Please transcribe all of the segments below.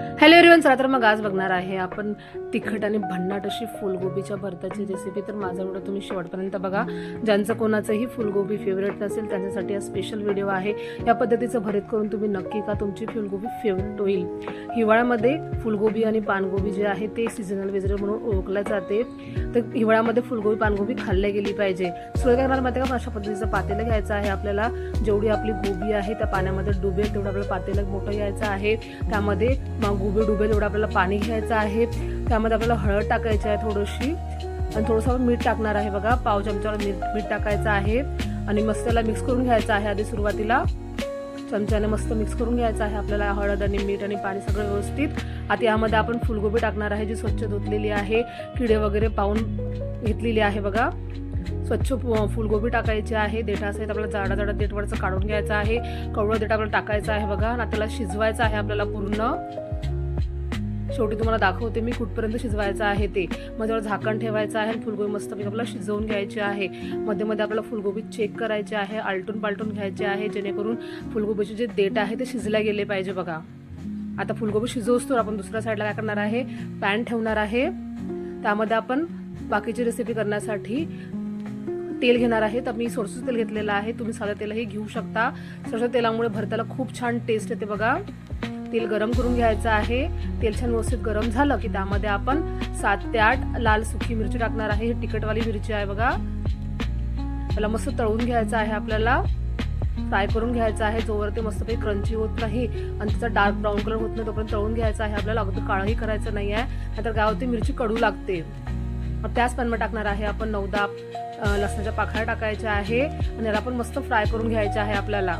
Hello everyone चला तर मग आज बघणार आहे आपण तिखट आणि भन्नाट अशी फुलगोबीच्या भरताची रेसिपी तर माझा व्हिडिओ तुम्ही शेवटपर्यंत बघा. ज्यांचं कोणाचंही फुलगोबी फेवरेट नसेल त्यांच्यासाठी हा स्पेशल व्हिडिओ आहे. या पद्धतीचं भरीत करून तुम्ही नक्की का तुमची फुलगोबी फेवरेट होईल. हिवाळ्यामध्ये फुलगोबी आणि पानगोबी जे आहे ते सीझनल वेजिटेबल म्हणून ओळखल्या जाते. तर हिवाळ्यामध्ये फुलगोबी पानगोबी खाल्ल्या गेली पाहिजे. सुरुवात मला माहिती का अशा पद्धतीचं पातेलं घ्यायचं आहे आपल्याला. जेवढी आपली गोबी आहे त्या पाण्यामध्ये डुबेल तेवढं आपल्याला पातेलं मोठं घ्यायचं आहे. त्यामध्ये गुबे डुबेल एवढं आपल्याला पाणी घ्यायचं आहे. त्यामध्ये आपल्याला हळद टाकायची आहे थोडीशी. आणि थोडंसं मीठ टाकणार आहे बघा. पाव चमच्यावर मीठ मीठ टाकायचं आहे. आणि मस्त त्याला मिक्स करून घ्यायचं आहे आधी सुरुवातीला. चमच्याने मस्त मिक्स करून घ्यायचं आहे आपल्याला हळद आणि मीठ आणि पाणी सगळं व्यवस्थित. आता यामध्ये आपण फुलगोबी टाकणार आहे जी स्वच्छ धुतलेली आहे. किडे वगैरे पाहून घेतलेली आहे बघा. स्वच्छ फुलगोबी टाकायची आहे. देठासहित आपल्याला जाडा जाडा देठवरचं काढून घ्यायचं आहे. कवळं देठ आपल्याला टाकायचं आहे बघा. आणि त्याला शिजवायचं आहे आपल्याला पूर्ण. शेवटी तुम्हाला दाखवते मी कुठपर्यंत शिजवायचं आहे ते. मग त्यावर झाकण ठेवायचं आहे आणि फुलगोबी मस्तपैकी आपल्याला शिजवून घ्यायची आहे. मध्ये मध्ये आपल्याला फुलगोबी चेक करायची आहे आलटून पालटून घ्यायची आहे जेणेकरून फुलगोबीचे जे देठ आहे ते शिजल्या गेले पाहिजे बघा. आता फुलगोबी शिजवतो आपण दुसऱ्या साईडला काय करणार आहे? पॅन ठेवणार आहे. त्यामध्ये आपण बाकीची रेसिपी करण्यासाठी तेल घेणार आहे. तर मी सोरसूचं तेल घेतलेलं आहे. तुम्ही साधं तेलही घेऊ शकता. सरसं तेलामुळे भरताला खूप छान टेस्ट येते बघा. तेल गरम करून घ्यायचं आहे. तेल छान व्यवस्थित गरम झालं की त्यामध्ये आपण सात ते आठ लाल सुकी मिरची टाकणार आहे. ही तिखटवाली मिरची आहे बघा. त्याला मस्त तळून घ्यायचं आहे आपल्याला. फ्राय करून घ्यायचं आहे. जोवर ते मस्त काही क्रंची होत नाही आणि त्याचा डार्क ब्राऊन कलर होत नाही तोपर्यंत तळून घ्यायचा आहे. आपल्याला अगदी काळही करायचं नाही आहे नाहीतर काय होते मिरची कडू लागते. मग त्याच पॅनमध्ये टाकणार आहे आपण नऊदा लसणाच्या पाखळ्या टाकायच्या आहे. आणि याला पण मस्त फ्राय करून घ्यायचं आहे आपल्याला.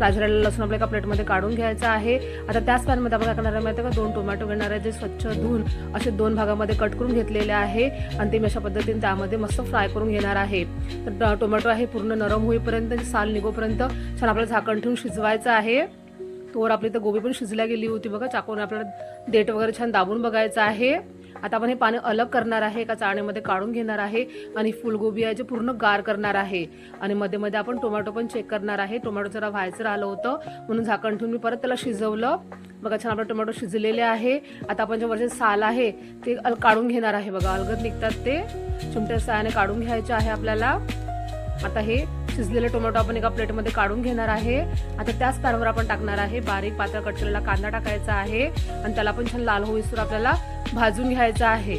फ्राय लसूण आपल्या एका प्लेटमध्ये काढून घ्यायचं आहे. आता त्याच पॅनमध्ये आपण काय करणार आहे माहिती आहे का? दोन टोमॅटो घेणार आहे जे स्वच्छ धुवून असे दोन भागामध्ये कट करून घेतलेले आहे. आणि ते मी अशा पद्धतीने त्यामध्ये मस्त फ्राय करून घेणार आहे. तर टोमॅटो आहे पूर्ण नरम होईपर्यंत साल निघोपर्यंत छान आपल्याला झाकण ठेवून शिजवायचं आहे. तोवर आपली तर गोबी पण शिजल्या गेली होती बघा. चाकून आपल्याला देठ वगैरे छान दाबून बघायचं आहे. आता आपण हे पाणी अलग करणार आहे एका चाळणीमध्ये काढून घेणार आहे आणि फुलगोबी आहे जे पूर्ण गार करणार आहे. आणि मध्ये मध्ये आपण टोमॅटो पण चेक करणार आहे. टोमॅटो जरा व्हायचं राहिलं होतं म्हणून झाकण ठेवून मी परत त्याला शिजवलं. बघा छान आपलं टोमॅटो शिजलेले आहे. आता आपण जे वरचे साल आहे ते अल- काढून घेणार आहे. बघा अलगद निघतात ते. चिमट्या सायाने काढून घ्यायचे आहे आपल्याला. आता हे शिजलेले टोमॅटो आपण एका प्लेटमध्ये काढून घेणार आहे. आता त्याच पॅनवर आपण टाकणार आहे. बारीक पातळ कट केलेला कांदा टाकायचा आहे. आणि त्याला पण छान लाल होईसर आपल्याला भाजून घ्यायचा आहे.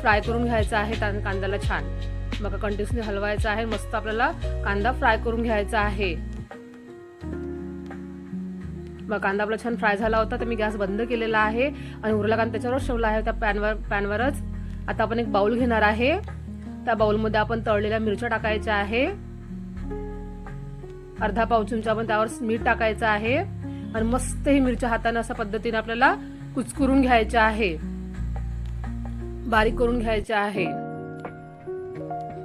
फ्राय करून घ्यायचा आहे त्या कांद्याला छान. मग कंटिन्युअसली हलवायचा आहे. मस्त आपल्याला कांदा फ्राय करून घ्यायचा आहे. मग कांदा आपला छान फ्राय झाला होता तर मी गॅस बंद केलेला आहे. आणि उरला कांदा त्याच्यावरच ठेवला आहे त्या पॅनवर पॅनवरच आता आपण एक बाउल घेणार आहे. त्या बाउलमध्ये आपण तळलेल्या मिरच्या टाकायच्या आहे. अर्धा पाव चमचा आपण त्यावर मीठ टाकायचं आहे. आणि मस्त ही मिरच्या हाताने अशा पद्धतीने आपल्याला कुचकुरून घ्यायच्या आहे. बारीक करून घ्यायच्या आहे.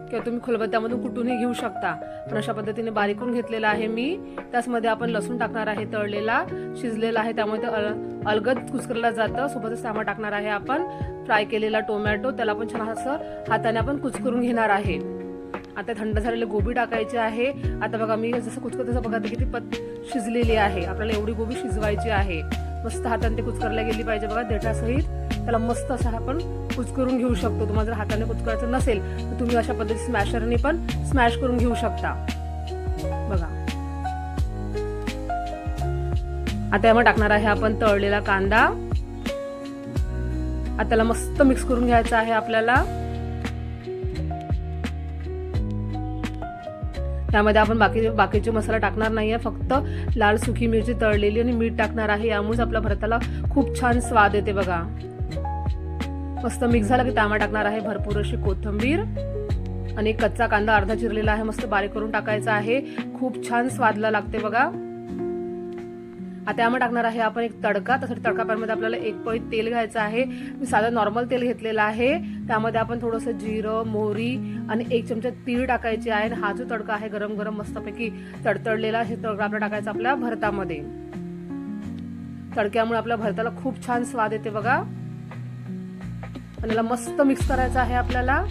किंवा तुम्ही खलबत्त्यामधून कुठूनही घेऊ शकता. पण अशा पद्धतीने बारीक करून घेतलेला आहे मी. त्याचमध्ये आपण लसूण टाकणार आहे तळलेला. शिजलेला आहे त्यामुळे ते अल- अलगद कुचकरला जातं. सोबतच त्यामध्ये टाकणार आहे आपण. फ्राय केलेला टोमॅटो त्याला पण छान असं हाताने आपण कुचकरून घेणार आहे. आता थंड झालेले गोबी टाकायची आहे. आता बघा मी जसं कुचकत तसं बघा किती पत शिजलेली आहे. आपल्याला एवढी गोबी शिजवायची आहे. मस्त हाताने ते कुचकरल्या गेली पाहिजे बघा देठासहित. त्याला मस्त असं आपण कुचकरून घेऊ शकतो. तुम्हाला जर हाताने कुचकरायचं नसेल तर तुम्ही अशा पद्धती स्मॅशरने पण स्मॅश करून घेऊ शकता. बघा. आता यामध्ये टाकणार आहे आपण तळलेला कांदा. आता त्याला मस्त मिक्स करून घ्यायचा आहे आपल्याला. त्यामध्ये आपण बाकी बाकीचे मसाला टाकणार नाही आहे फक्त लाल सुकी मिरची तळलेली आणि मीठ टाकणार आहे. यामुळेच आपल्या भरताला खूप छान स्वाद येते बघा. मस्त मिक्स झालं की तांबा टाकणार आहे भरपूर अशी कोथिंबीर आणि एक कच्चा कांदा अर्धा चिरलेला आहे. मस्त बारीक करून टाकायचा आहे. खूप छान स्वादला लागते बघा. आता यामध्ये टाकणार आहे आपण एक तडका. तसं तडका पॅनमध्ये आपल्याला एक पळी तेल घ्यायचं आहे. मी साधं नॉर्मल तेल घेतलेलं आहे. त्यामध्ये आपण थोडंसं जिरं मोहरी आणि एक चमचा तीळ टाकायचे आहे. आणि हा जो तडका आहे गरम गरम मस्तपैकी तडतडलेला हे तडका आपला टाकायचा आपल्या भरतामध्ये. तडक्यामुळे आपल्या भरताला खूप छान स्वाद येते बघा. आणि याला मस्त मिक्स करायचं आहे आपल्याला.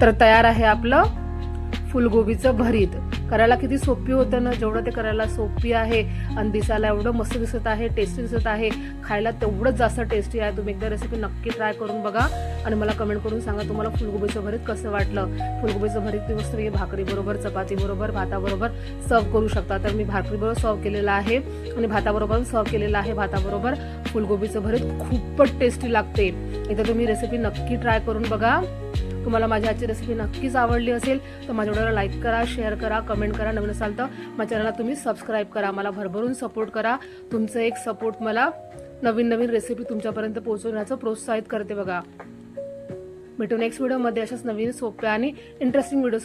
तर तयार आहे आपलं फुलगोबीचं भरीत. करायला किती सोपी होतं ना? जेवढं ते करायला सोपी आहे. आणि दिसायला एवढं मस्त दिसत आहे टेस्टी दिसत आहे. खायला तेवढंच जास्त टेस्टी आहे. तुम्ही एकदा रेसिपी नक्की ट्राय करून बघा. आणि मला कमेंट करून सांगा तुम्हाला फुलगोबीचं भरीत कसं वाटलं. फुलगोबीचं भरीत तुम्ही मस्त भाकरीबरोबर चपातीबरोबर भाताबरोबर सर्व करू शकता. तर मी भाकरीबरोबर सर्व केलेलं आहे. आणि भाताबरोबर सर्व केलेलं आहे भाताबरोबर. फुलगोबीचं भरीत खूपच टेस्टी लागते. इथं तुम्ही रेसिपी नक्की ट्राय करून बघा. तुम्हाला माझी आजची रेसिपी नक्कीच आवडली असेल तर माझ्या व्हिडिओला लाईक करा शेअर करा कमेंट करा नवीन असाल तर माझ्या चॅनलला तुम्ही सबस्क्राईब करा. मला भरभरून सपोर्ट करा. तुमचं एक सपोर्ट मला नवीन नवीन रेसिपी तुमच्यापर्यंत पोहोचवण्याचं प्रोत्साहित करते बघा. भेटू नेक्स्ट व्हिडिओमध्ये अशाच नवीन सोप्या आणि इंटरेस्टिंग व्हिडिओ